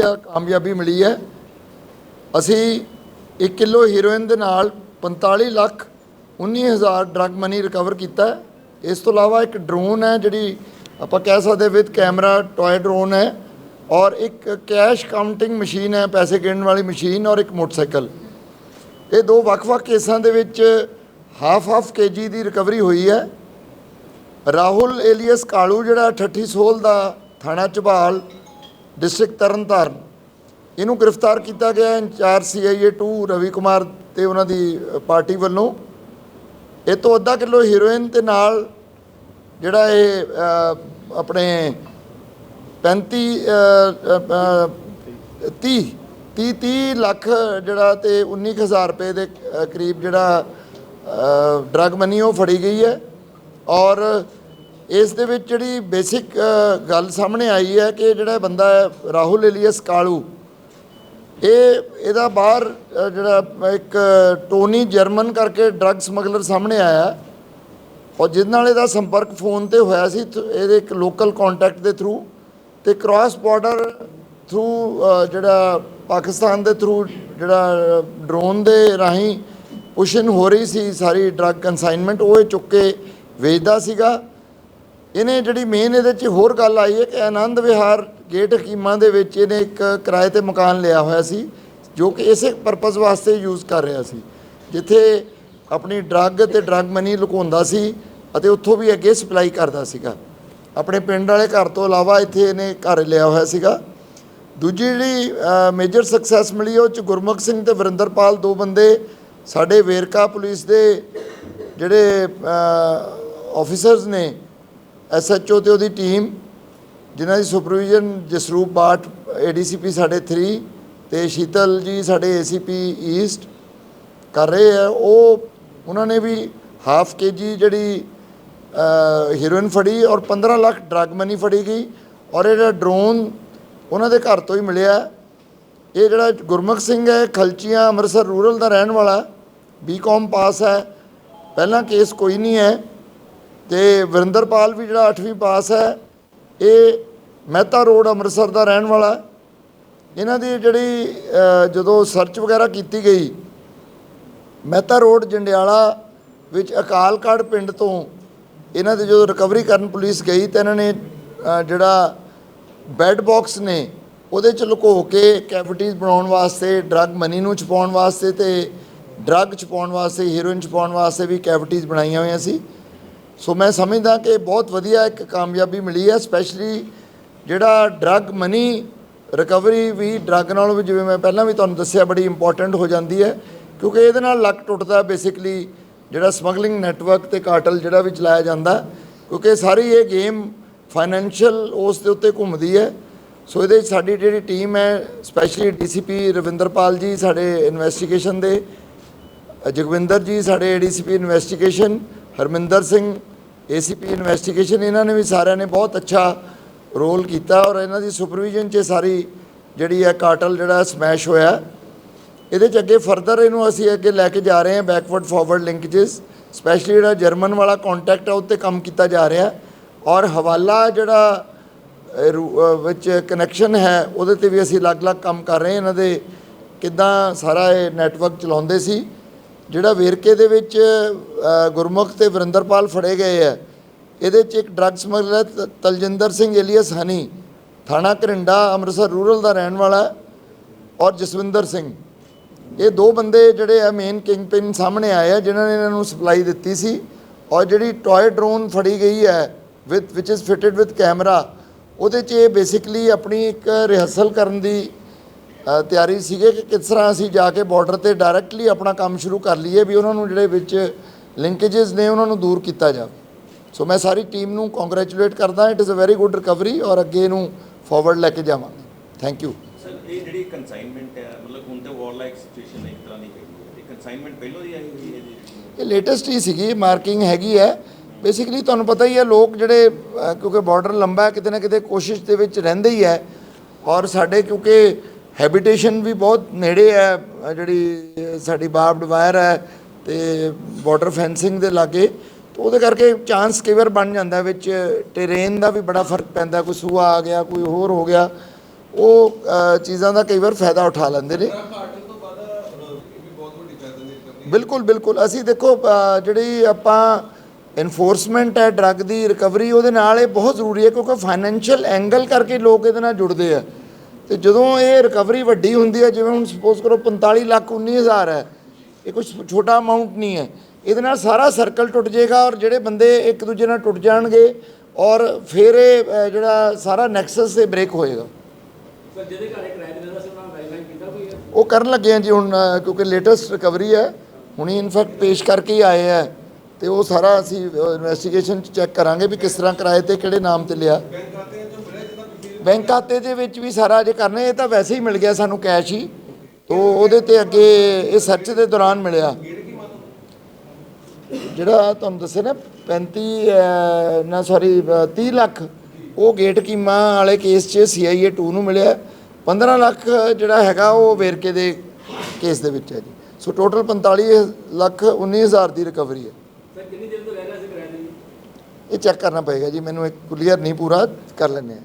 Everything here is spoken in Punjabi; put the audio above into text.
ਵਧੀਆ ਕਾਮਯਾਬੀ ਮਿਲੀ ਹੈ। ਅਸੀਂ 1 ਕਿਲੋ ਹੀਰੋਇਨ ਦੇ ਨਾਲ 45 ਲੱਖ 19000 ਡਰੱਗ ਮਨੀ ਰਿਕਵਰ ਕੀਤਾ ਇਸ ਤੋਂ ਇਲਾਵਾ ਇੱਕ ਡਰੋਨ ਹੈ ਜਿਹੜੀ ਆਪਾਂ ਕਹਿ ਸਕਦੇ ਵਿਦ ਕੈਮਰਾ ਟੌਏ ਡਰੋਨ ਹੈ ਔਰ ਇੱਕ ਕੈਸ਼ ਕਾਊਂਟਿੰਗ ਮਸ਼ੀਨ ਹੈ, ਪੈਸੇ ਗਿਣਨ ਵਾਲੀ ਮਸ਼ੀਨ ਔਰ ਇੱਕ ਮੋਟਰਸਾਈਕਲ। ਇਹ ਦੋ ਵੱਖ-ਵੱਖ ਕੇਸਾਂ ਦੇ ਵਿੱਚ ਹਾਫ ਹਾਫ ਕੇਜੀ ਦੀ ਰਿਕਵਰੀ ਹੋਈ ਹੈ। ਰਾਹੁਲ ਏਲੀਅਸ ਕਾਲੂ, ਜਿਹੜਾ ਠੱਠੀ ਸੋਲ ਦਾ ਥਾਣਾ ਝਬਾਲ ਡਿਸਟ੍ਰਿਕਟ ਤਰਨਤਾਰਨ। ਇਹਨੂੰ ਗ੍ਰਿਫਤਾਰ ਕੀਤਾ ਗਿਆ ਇੰਚਾਰਜ ਸੀਆਈਏ 2 ਰਵੀ ਕੁਮਾਰ ਤੇ ਉਹਨਾਂ ਦੀ ਪਾਰਟੀ ਵੱਲੋਂ। ਇਹ ਤੋਂ ਅੱਧਾ ਕਿਲੋ ਹੀਰੋਇਨ ਤੇ ਨਾਲ ਜਿਹੜਾ ਇਹ ਆਪਣੇ 35 ਅ, ਅ, ਅ, 30 30 30 ਲੱਖ ਜਿਹੜਾ ਤੇ 19000 ਰੁਪਏ ਦੇ ਕਰੀਬ ਜਿਹੜਾ ਡਰਗ ਮਨੀ ਉਹ ਫੜੀ ਗਈ ਹੈ। ਔਰ ਇਸ ਦੇ ਵਿੱਚ ਜਿਹੜੀ ਬੇਸਿਕ ਗੱਲ ਸਾਹਮਣੇ ਆਈ ਹੈ ਕਿ ਜਿਹੜਾ ਬੰਦਾ ਹੈ, ਰਾਹੁਲ ਏਲੀਅਸ ਕਾਲੂ, ਇਹ, ਇਹਦਾ ਬਾਹਰ ਜਿਹੜਾ ਇੱਕ ਟੋਨੀ ਜਰਮਨ ਕਰਕੇ ਡਰੱਗ ਸਮਗਲਰ ਸਾਹਮਣੇ ਆਇਆ ਔਰ ਜਿਸ ਨਾਲ ਇਹਦਾ ਸੰਪਰਕ ਫੋਨ ਤੇ ਹੋਇਆ ਸੀ ਥ- ਇਹਦੇ ਇੱਕ ਲੋਕਲ ਕੰਟੈਕਟ ਦੇ ਥਰੂ ਤੇ ਕ੍ਰਾਸ ਬਾਰਡਰ ਥਰੂ ਜਿਹੜਾ ਪਾਕਿਸਤਾਨ ਦੇ ਥਰੂ ਜਿਹੜਾ ਡਰੋਨ ਦੇ ਰਾਹੀਂ ਪੁਸ਼ਨ ਹੋ ਰਹੀ ਸੀ ਸਾਰੀ ਡਰੱਗ ਕਨਸਾਈਨਮੈਂਟ ਉਹ ਇਹ ਚੁੱਕ ਕੇ ਵੇਚਦਾ ਸੀਗਾ। ਇਹਨੇ ਜਿਹੜੀ ਮੇਨ ਇਹਦੇ 'ਚ ਹੋਰ ਗੱਲ ਆਈ ਹੈ ਕਿ ਆਨੰਦ ਵਿਹਾਰ ਗੇਟ ਹਕੀਮਾਂ ਦੇ ਵਿੱਚ ਇਹਨੇ ਇੱਕ ਕਿਰਾਏ ਤੇ ਮਕਾਨ ਲਿਆ ਹੋਇਆ ਸੀ, ਜੋ ਕਿ ਇਸੇ ਪਰਪਸ ਵਾਸਤੇ ਯੂਜ਼ ਕਰ ਰਿਹਾ ਸੀ। ਜਿੱਥੇ ਆਪਣੀ ਡਰੱਗ ਤੇ ਡਰੱਗ ਮਨੀ ਲੁਕਾਉਂਦਾ ਸੀ ਅਤੇ ਉੱਥੋਂ ਵੀ ਅੱਗੇ ਸਪਲਾਈ ਕਰਦਾ ਸੀਗਾ। ਆਪਣੇ ਪਿੰਡ ਵਾਲੇ ਘਰ ਤੋਂ ਇਲਾਵਾ ਇੱਥੇ ਇਹਨੇ ਘਰ ਲਿਆ ਹੋਇਆ ਸੀਗਾ। ਦੂਜੀ ਜਿਹੜੀ ਮੇਜਰ ਸਕਸੈਸ ਮਿਲੀ ਉਹ ਚ ਗੁਰਮੁਖ ਸਿੰਘ ਤੇ ਵਰਿੰਦਰਪਾਲ, ਦੋ ਬੰਦੇ ਸਾਡੇ ਵੇਰਕਾ ਪੁਲਿਸ ਦੇ ਜਿਹੜੇ ਆਫੀਸਰਸ ਨੇ ਐਸਐਚਓ ਤੇ ਉਹਦੀ ਟੀਮ ਜਿਨ੍ਹਾਂ ਦੀ ਸੁਪਰਵਿਜ਼ਨ ਜਸਰੂਪ ਬਾਟ ਏਡੀਸੀਪੀ ਸਾਡੇ 3 ਤੇ ਸ਼ੀਤਲ ਜੀ ਸਾਡੇ ਏਸੀਪੀ ਈਸਟ ਕਰ ਰਹੇ ਆ। ਉਹ, ਉਹਨਾਂ ਨੇ ਵੀ ਹਾਫ ਕੇਜੀ ਜਿਹੜੀ ਹੀਰੋਇਨ ਫੜੀ ਔਰ 15 ਲੱਖ ਡਰੱਗ ਮਨੀ ਫੜੀ ਗਈ ਔਰ ਇਹ ਜਿਹੜਾ ਡਰੋਨ ਉਹਨਾਂ ਦੇ ਘਰ ਤੋਂ ਹੀ ਮਿਲਿਆ। ਇਹ ਜਿਹੜਾ ਗੁਰਮੁਖ ਸਿੰਘ ਹੈ, ਖਲਚੀਆਂ ਅੰਮ੍ਰਿਤਸਰ ਰੂਰਲ ਦਾ ਰਹਿਣ ਵਾਲਾ ਬੀਕਾਮ ਪਾਸ ਹੈ। ਪਹਿਲਾਂ ਕੇਸ ਕੋਈ ਨਹੀਂ ਹੈ। ਤੇ ਵਰਿੰਦਰਪਾਲ ਵੀ ਜਿਹੜਾ 8ਵੀਂ ਪਾਸ ਹੈ, ਇਹ ਮਹਿਤਾ ਰੋਡ ਅੰਮ੍ਰਿਤਸਰ ਦਾ ਰਹਿਣ ਵਾਲਾ ਹੈ। ਇਹਨਾਂ ਦੀ ਜਿਹੜੀ ਜਦੋਂ ਸਰਚ ਵਗੈਰਾ ਕੀਤੀ ਗਈ, ਮਹਿਤਾ ਰੋਡ ਜੰਡਿਆਲਾ ਵਿੱਚ ਅਕਾਲਗੜ੍ਹ ਪਿੰਡ ਤੋਂ ਇਹਨਾਂ ਦੀ ਜਦੋਂ ਰਿਕਵਰੀ ਕਰਨ ਪੁਲਿਸ ਗਈ, ਤਾਂ ਇਹਨਾਂ ਨੇ ਜਿਹੜਾ ਬੈੱਡ ਬਾਕਸ ਨੇ, ਉਹਦੇ ਚ ਲੁਕੋ ਕੇ ਕੈਵਿਟੀਜ਼ ਬਣਾਉਣ ਵਾਸਤੇ ਡਰੱਗ ਮਨੀ ਨੂੰ ਛੁਪਾਉਣ ਵਾਸਤੇ ਤੇ ਡਰੱਗ ਛੁਪਾਉਣ ਵਾਸਤੇ ਹੀਰੋਇਨ ਛੁਪਾਉਣ ਵਾਸਤੇ ਵੀ ਕੈਵਿਟੀਜ਼ ਬਣਾਈਆਂ ਹੋਈਆਂ ਸੀ ਸੋ ਮੈਂ ਸਮਝਦਾ ਕਿ ਬਹੁਤ ਵਧੀਆ ਇੱਕ ਕਾਮਯਾਬੀ ਮਿਲੀ ਹੈ ਸਪੈਸ਼ਲੀ ਜਿਹੜਾ ਡਰੱਗ ਮਨੀ ਰਿਕਵਰੀ ਵੀ ਡਰੱਗ ਨਾਲੋਂ ਵੀ ਜਿਵੇਂ ਮੈਂ ਪਹਿਲਾਂ ਵੀ ਤੁਹਾਨੂੰ ਦੱਸਿਆ ਬੜੀ ਇੰਪੋਰਟੈਂਟ ਹੋ ਜਾਂਦੀ ਹੈ, ਕਿਉਂਕਿ ਇਹਦੇ ਨਾਲ ਲੱਕ ਟੁੱਟਦਾ ਬੇਸਿਕਲੀ ਜਿਹੜਾ ਸਮਗਲਿੰਗ ਨੈਟਵਰਕ ਤੇ ਕਾਰਟਲ ਜਿਹੜਾ ਵੀ ਚਲਾਇਆ ਜਾਂਦਾ, ਕਿਉਂਕਿ ਸਾਰੀ ਇਹ ਗੇਮ ਫਾਈਨੈਂਸ਼ੀਅਲ ਉਸ ਦੇ ਉੱਤੇ ਘੁੰਮਦੀ ਹੈ। ਸੋ ਇਹਦੇ 'ਚ ਸਾਡੀ ਜਿਹੜੀ ਟੀਮ ਹੈ ਸਪੈਸ਼ਲੀ ਡੀਸੀਪੀ ਰਵਿੰਦਰਪਾਲ ਜੀ ਸਾਡੇ ਇਨਵੈਸਟੀਗੇਸ਼ਨ ਦੇ ਜਗਵਿੰਦਰ ਜੀ ਸਾਡੇ ADCP investigation Harminder Singh ACP investigation ਇਹਨਾਂ ਨੇ ਵੀ ਸਾਰਿਆਂ ਨੇ ਬਹੁਤ ਅੱਛਾ ਰੋਲ ਕੀਤਾ ਔਰ ਇਹਨਾਂ ਦੀ ਸੁਪਰਵਿਜ਼ਨ 'ਚ ਸਾਰੀ ਜਿਹੜੀ ਹੈ ਕਾਟਲ ਜਿਹੜਾ ਸਮੈਸ਼ ਹੋਇਆ। ਇਹਦੇ 'ਚ ਅੱਗੇ ਫਰਦਰ ਇਹਨੂੰ ਅਸੀਂ ਅੱਗੇ ਲੈ ਕੇ ਜਾ ਰਹੇ ਹਾਂ ਬੈਕਵਰਡ ਫਾਰਵਰਡ ਲਿੰਕੇजेस ਸਪੈਸ਼ਲੀ ਜਿਹੜਾ ਜਰਮਨ ਵਾਲਾ ਕੰਟੈਕਟ ਹੈ ਉੱਤੇ ਕੰਮ ਕੀਤਾ ਜਾ ਰਿਹਾ ਔਰ ਹਵਾਲਾ ਜਿਹੜਾ ਰੂ- ਵਿੱਚ ਕਨੈਕਸ਼ਨ ਹੈ ਉਹਦੇ ਤੇ ਵੀ ਅਸੀਂ ਅਲੱਗ-ਅਲੱਗ ਕੰਮ ਕਰ ਰਹੇ ਹਾਂ। ਇਹਨਾਂ ਦੇ ਕਿੱਦਾਂ ਸਾਰਾ ਇਹ ਨੈਟਵਰਕ ਚਲਾਉਂਦੇ ਸੀ। ਜਿਹੜਾ ਵੇਰਕੇ ਦੇ ਵਿੱਚ ਗੁਰਮੁਖ ਤੇ ਵਰਿੰਦਰਪਾਲ ਫੜੇ ਗਏ ਹੈ ਇਹਦੇ 'ਚ ਇੱਕ ਡਰੱਗ ਸਮਗਲਰ ਤ- ਤਲਜਿੰਦਰ ਸਿੰਘ ਏਲੀਅਸ ਹਨੀ, ਥਾਣਾ ਘਰਿੰਡਾ, ਅੰਮ੍ਰਿਤਸਰ ਰੂਰਲ ਦਾ ਰਹਿਣ ਵਾਲਾ ਔਰ ਜਸਵਿੰਦਰ ਸਿੰਘ। ਇਹ ਦੋ ਬੰਦੇ ਜਿਹੜੇ ਆ ਮੇਨ ਕਿੰਗ ਪਿਨ ਸਾਹਮਣੇ ਆਏ ਆ, ਜਿਨ੍ਹਾਂ ਨੇ ਇਹਨਾਂ ਨੂੰ ਸਪਲਾਈ ਦਿੱਤੀ ਸੀ ਔਰ ਜਿਹੜੀ ਟੌਏ ਡਰੋਨ ਫੜੀ ਗਈ ਹੈ with which is fitted with camera ਉਹਦੇ 'ਚ ਇਹ ਬੇਸਿਕਲੀ ਆਪਣੀ ਇੱਕ ਰਿਹਰਸਲ ਕਰਨ ਦੀ ਤਿਆਰੀ ਸੀਗੇ ਕਿ ਕਿਸ ਤਰ੍ਹਾਂ ਅਸੀਂ ਜਾ ਕੇ ਬਾਰਡਰ ਤੇ ਡਾਇਰੈਕਟਲੀ ਆਪਣਾ ਕੰਮ ਸ਼ੁਰੂ ਕਰ ਲਈਏ ਵੀ ਉਹਨਾਂ ਨੂੰ ਜਿਹੜੇ ਵਿੱਚ ਲਿੰਕੇजेस ਨੇ ਉਹਨਾਂ ਨੂੰ ਦੂਰ ਕੀਤਾ ਜਾਵੇ ਸੋ ਮੈਂ ਸਾਰੀ ਟੀਮ ਨੂੰ ਕੰਗ੍ਰੈਚੁਲੇਟ ਕਰਦਾ it is a very good recovery ਔਰ ਅੱਗੇ ਇਹਨੂੰ ਫਾਰਵਰਡ ਲੈ ਕੇ ਜਾਵਾਂਗੇ। ਥੈਂਕ ਯੂ ਸਰ ਇਹ ਜਿਹੜੀ ਕਨਸਾਈਨਮੈਂਟ ਹੈ ਮਤਲਬ ਹੁਣ ਤੇ ਵਾਰਲਾਈਕ ਸਿਚੁਏਸ਼ਨ ਇੱਕ ਤਰ੍ਹਾਂ ਦੀ ਹੈਗੀ ਹੈ। ਇਹ ਕਨਸਾਈਨਮੈਂਟ ਪਹਿਲਾਂ ਦੀ ਆਈ ਹੋਈ ਹੈ ਜੀ? ਇਹ ਲੇਟੈਸਟ ਹੀ ਸੀਗੀ ਮਾਰਕਿੰਗ ਹੈਗੀ ਹੈ। ਬੇਸਿਕਲੀ ਤੁਹਾਨੂੰ ਪਤਾ ਹੀ ਹੈ ਲੋਕ ਜਿਹੜੇ ਕਿਉਂਕਿ ਬਾਰਡਰ ਲੰਬਾ ਹੈ ਕਿਤੇ ਨਾ ਕਿਤੇ ਕੋਸ਼ਿਸ਼ ਦੇ ਵਿੱਚ ਰਹਿੰਦੇ ਹੀ ਹੈ। ਔਰ ਸਾਡੇ ਕਿਉਂਕਿ ਹੈਬਿਟੇਸ਼ਨ ਵੀ ਬਹੁਤ ਨੇੜੇ ਹੈ ਜਿਹੜੀ ਸਾਡੀ ਬਾਰਬਡ ਵਾਇਰ ਹੈ ਤੇ ਬਾਰਡਰ ਫੈਂਸਿੰਗ ਦੇ ਲਾਗੇ, ਤਾਂ ਉਹਦੇ ਕਰਕੇ ਚਾਂਸ ਕਈ ਵਾਰ ਬਣ ਜਾਂਦਾ ਵਿੱਚ ਟਰੇਨ ਦਾ ਵੀ ਬੜਾ ਫ਼ਰਕ ਪੈਂਦਾ, ਕੋਈ ਸੂਆ ਆ ਗਿਆ, ਕੋਈ ਹੋਰ ਹੋ ਗਿਆ, ਉਹ ਚੀਜ਼ਾਂ ਦਾ ਕਈ ਵਾਰ ਫਾਇਦਾ ਉਠਾ ਲੈਂਦੇ ਨੇ। ਬਿਲਕੁਲ ਬਿਲਕੁਲ। ਅਸੀਂ ਦੇਖੋ ਜਿਹੜੀ ਆਪਾਂ ਇਨਫੋਰਸਮੈਂਟ ਹੈ ਡਰੱਗ ਦੀ ਰਿਕਵਰੀ ਉਹਦੇ ਨਾਲ ਇਹ ਬਹੁਤ ਜ਼ਰੂਰੀ ਹੈ ਕਿਉਂਕਿ ਫਾਈਨੈਂਸ਼ੀਅਲ ਐਂਗਲ ਕਰਕੇ ਲੋਕ ਇਹਦੇ ਨਾਲ ਜੁੜਦੇ ਆ। ਤੇ ਜਦੋਂ ਇਹ ਰਿਕਵਰੀ ਵੱਡੀ ਹੁੰਦੀ ਹੈ ਜਿਵੇਂ ਹੁਣ ਸਪੋਜ਼ ਕਰੋ 45 ਲੱਖ 19000 ਹੈ ਇਹ ਕੁਝ ਛੋਟਾ ਅਮਾਉਂਟ ਨਹੀਂ ਹੈ। ਇਹਦੇ ਨਾਲ ਸਾਰਾ ਸਰਕਲ ਟੁੱਟ ਜਾਏਗਾ ਔਰ ਜਿਹੜੇ ਬੰਦੇ ਇੱਕ ਦੂਜੇ ਨਾਲ ਟੁੱਟ ਜਾਣਗੇ ਔਰ ਫਿਰ ਇਹ ਜਿਹੜਾ ਸਾਰਾ ਨੈਕਸਸ ਤੇ ਬ੍ਰੇਕ ਹੋਏਗਾ? ਉਹ ਕਰਨ ਲੱਗੇ ਆ ਜੀ ਹੁਣ ਕਿਉਂਕਿ ਲੇਟੈਸਟ ਰਿਕਵਰੀ ਹੈ। ਹੁਣੀ ਇਨਫੈਕਟ ਪੇਸ਼ ਕਰਕੇ ਹੀ ਆਏ ਆ ਤੇ ਉਹ ਸਾਰਾ ਅਸੀਂ ਇਨਵੈਸਟੀਗੇਸ਼ਨ ਚ ਚੈੱਕ ਕਰਾਂਗੇ ਵੀ ਕਿਸ ਤਰ੍ਹਾਂ ਕਿਰਾਏ ਤੇ ਕਿਹੜੇ ਨਾਮ ਤੇ ਲਿਆ। ਬੈਂਕ ਖਾਤੇ ਦੇ ਵਿੱਚ ਵੀ ਸਾਰਾ ਜੇ ਕਰਨੇ ਇਹ ਤਾਂ ਵੈਸੇ ਹੀ ਮਿਲ ਗਿਆ ਸਾਨੂੰ ਕੈਸ਼ ਹੀ। ਤੋ ਉਹਦੇ ਤੇ ਅੱਗੇ ਇਹ ਸਰਚ ਦੇ ਦੌਰਾਨ ਮਿਲਿਆ। ਜਿਹੜਾ ਤੁਹਾਨੂੰ ਦੱਸਿਆ ਨਾ 35 ਅਹ, ਨਾ ਸੌਰੀ 30 ਲੱਖ ਉਹ ਗੇਟ ਕੀਮਾ ਵਾਲੇ ਕੇਸ 'ਚ ਸੀਆਈਏ 2 ਨੂੰ ਮਿਲਿਆ। 15 ਲੱਖ ਜਿਹੜਾ ਹੈਗਾ ਉਹ ਵੇਰਕੇ ਦੇ ਕੇਸ ਦੇ ਵਿੱਚ ਹੈ ਜੀ। ਸੋ ਟੋਟਲ 45 ਲੱਖ 19000 ਦੀ ਰਿਕਵਰੀ ਹੈ। ਸਰ ਕਿੰਨੀ ਦੇਰ ਤੋਂ ਰਹਿ ਰਿਹਾ ਸੀ ਕਿਰਾਏ ਤੇ ਜੀ? ਇਹ ਚੈੱਕ ਕਰਨਾ ਪਏਗਾ ਜੀ ਮੈਨੂੰ ਇੱਕ ਕਲੀਅਰ ਨਹੀਂ ਪੂਰਾ ਕਰ ਲੈਂਦੇ ਹਾਂ।